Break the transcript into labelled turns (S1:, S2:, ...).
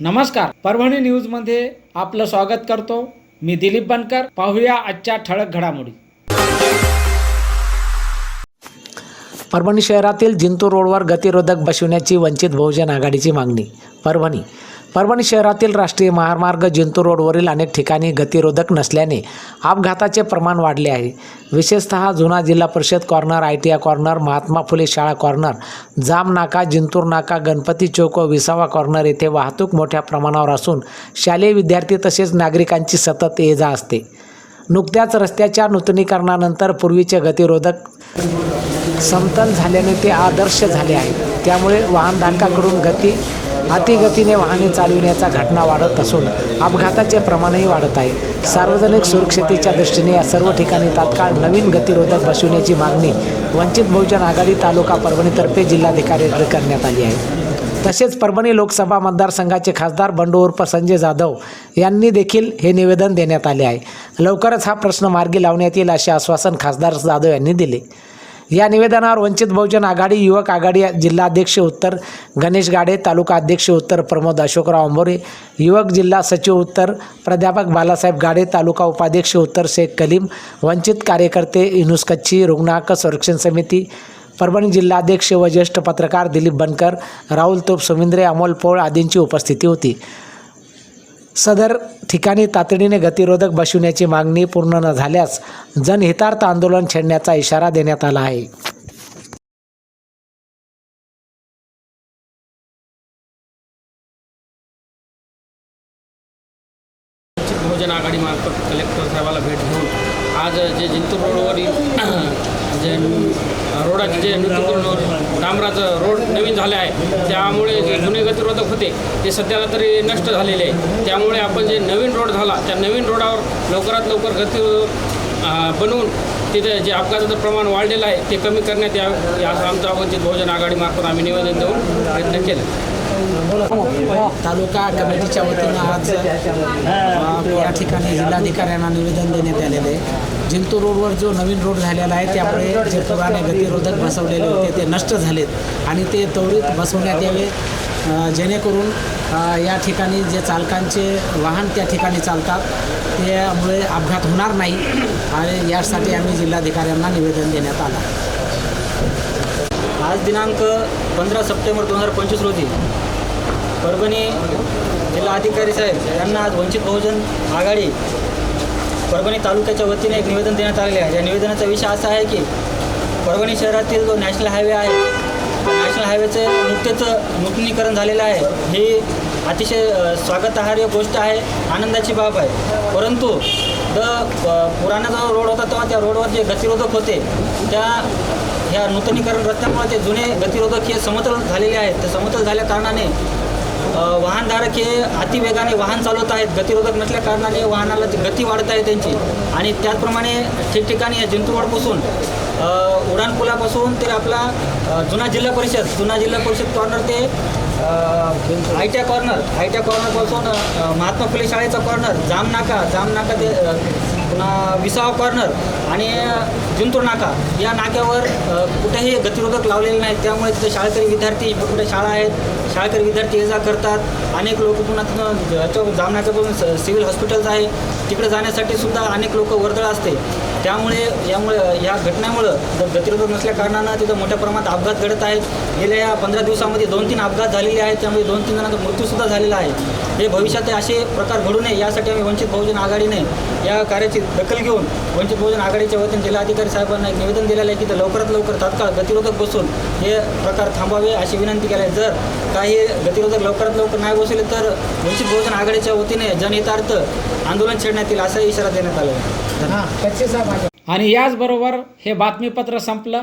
S1: नमस्कार. परभणी न्यूजमध्ये आपलं स्वागत करतो. मी दिलीप बनकर. पाहूया आजच्या ठळक घडामोडी.
S2: परभणी शहरातील जिंतूर रोडवर गतिरोधक बसविण्याची वंचित बहुजन आघाडीची मागणी. परभणी परभणी शहरातील राष्ट्रीय महामार्ग जिंतूर रोडवरील अनेक ठिकाणी गतिरोधक नसल्याने अपघाताचे प्रमाण वाढले आहे. विशेषतः जुना जिल्हा परिषद corner I T I corner Mahatma Phule शाळा कॉर्नर जाम नाका जिंतूर नाका गणपती चौक व विसावा कॉर्नर येथे वाहतूक मोठ्या प्रमाणावर असून शालेय विद्यार्थी तसेच नागरिकांची सतत ये जा असते. नुकत्याच रस्त्याच्या नूतनीकरणानंतर पूर्वीचे गतिरोधक समतल झाल्याने ते आदर्श झाले आहेत. त्यामुळे वाहनधारकाकडून गती अतिगतीने वाहने चालविण्याच्या घटना वाढत असून अपघाताचे प्रमाणही वाढत आहे. सार्वजनिक सुरक्षतेच्या दृष्टीने या सर्व ठिकाणी तात्काळ नवीन गतिरोधक बसविण्याची मागणी वंचित बहुजन आघाडी तालुका परभणीतर्फे जिल्हाधिकाऱ्यांकडे करण्यात आली आहे. तसेच परभणी लोकसभा मतदारसंघाचे खासदार बंडू उर्फ संजय जाधव यांनी देखील हे निवेदन देण्यात आले आहे. लवकरच हा प्रश्न मार्गी लावण्यात येईल असे आश्वासन खासदार जाधव यांनी दिले. या निवेदनावर वंचित बहुजन आघाडी युवक आघाडी जिल्हाध्यक्ष उत्तर गणेश गाडे तालुका अध्यक्ष उत्तर प्रमोद अशोकराव अंबोरे युवक जिल्हा सचिव उत्तर प्राध्यापक बालासाहेब गाडे तालुका उपाध्यक्ष उत्तर शेख कलीम वंचित कार्यकर्ते इनुस कच्ची रुग्णाहक्क संरक्षण समिती परभणी जिल्हाध्यक्ष व ज्येष्ठ पत्रकार दिलीप बनकर राहुल तोप सुमिंद्रे अमोल पोळ आदींची उपस्थिती होती. सदर ठिकाणी तातडीने गतिरोधक बसविण्याची मागणी पूर्ण न झाल्यास जनहितार्थ आंदोलन छेडण्याचा इशारा देण्यात आला आहे.
S3: वंचित बहुजन आघाडीमार्फत कलेक्टर साहेबाला भेट घेऊन आज जे जिंतूर रोडवरील जे रोडाचे जे नूतनीकरण डांबराचं रोड नवीन झाले आहे. त्यामुळे जे जुने गतिरोधक होते ते सध्याला तरी नष्ट झालेले आहे. त्यामुळे आपण जे नवीन रोड झाला त्या नवीन रोडावर लवकरात लवकर गती बनवून तिथे जे अपघाताचं प्रमाण वाढलेलं आहे ते कमी करण्यात यावं असं आमचं वंचित बहुजन आघाडीमार्फत आम्ही निवेदन देऊन प्रयत्न केला.
S2: तालुका कमिटीच्या वतीनं आज या ठिकाणी जिल्हाधिकाऱ्यांना निवेदन देण्यात आलेले जिंतूर रोडवर जो नवीन रोड झालेला आहे त्यामुळे जे पुराने गतिरोधक बसवलेले होते ते नष्ट झालेत. आणि ते त्वरित बसवण्यात यावे. जेणेकरून या ठिकाणी जे चालकांचे वाहन त्या ठिकाणी चालतात त्यामुळे अपघात होणार नाही आणि यासाठी आम्ही जिल्हाधिकाऱ्यांना निवेदन देण्यात आलं.
S4: आज दिनांक पंधरा सप्टेंबर दोन हजार पंचवीस रोजी परभणी जिल्हाधिकारी साहेब यांना आज वंचित बहुजन आघाडी परभणी तालुक्याच्या वतीने एक निवेदन देण्यात आलेले आहे. या निवेदनाचा विषय असा आहे की परभणी शहरातील जो नॅशनल हायवे आहे नॅशनल हायवेचे नुकतेच नूतनीकरण झालेलं आहे. ही अतिशय स्वागतार्ह गोष्ट आहे आनंदाची बाब आहे. परंतु द पुराणा जो रोड होता तेव्हा त्या रोडवर जे गतिरोधक होते त्या ह्या नूतनीकरण रस्त्यामुळे ते जुने गतिरोधक हे समतल झालेले आहेत. ते समतल झाल्या कारणाने वाहनधारक हे अतिवेगाने वाहन चालवत आहेत. गतिरोधक नसल्या कारणाने वाहनाला गती वाढत आहे त्यांची. आणि त्याचप्रमाणे ठिकठिकाणी या जिंतूर उड्डाणपुलापासून ते आपला जुना जिल्हा परिषद जुना जिल्हा परिषद कॉर्नर ते I T corner I T कॉर्नरपासून Mahatma Phule शाळेचा कॉर्नर जामनाका जामनाका ते पुन्हा विसावा कॉर्नर आणि जिंतूर नाका या नाक्यावर कुठेही गतिरोधक लावलेले नाहीत. त्यामुळे तिथे शाळकरी विद्यार्थी कुठे शाळा आहेत. शाळकरी विद्यार्थी ये जा करतात. अनेक लोक पुन्हा तिथं याच्या जामनाक्यापासून सिव्हिल हॉस्पिटल्स आहे. तिकडे जाण्यासाठी सुद्धा अनेक लोक वर्दळ असते. त्यामुळे यामुळे या घटनेमुळं जर गतिरोधक नसल्या कारणानं तिथं मोठ्या प्रमाणात अपघात घडत आहेत. गेल्या या पंधरा दिवसामध्ये दोन तीन अपघात झाले. झालेले आहेत त्यामुळे दोन तीन जणांचा मृत्यूसुद्धा झालेला आहे. हे भविष्यात असे प्रकार घडू नये यासाठी आम्ही वंचित बहुजन आघाडीने या कार्याची दखल घेऊन वंचित बहुजन आघाडीच्या वतीने जिल्हाधिकारी साहेबांना एक निवेदन दिलेलं आहे की ते लवकरात लवकर तात्काळ गतिरोधक बसून हे प्रकार थांबावे अशी विनंती केली आहे. जर काही गतिरोधक लवकरात लवकर नाही बसवले तर वंचित बहुजन आघाडीच्या वतीने जनहितार्थ आंदोलन छेडण्यात येईल असा इशारा देण्यात आला आहे.
S1: आणि याचबरोबर हे बातमीपत्र संपलं.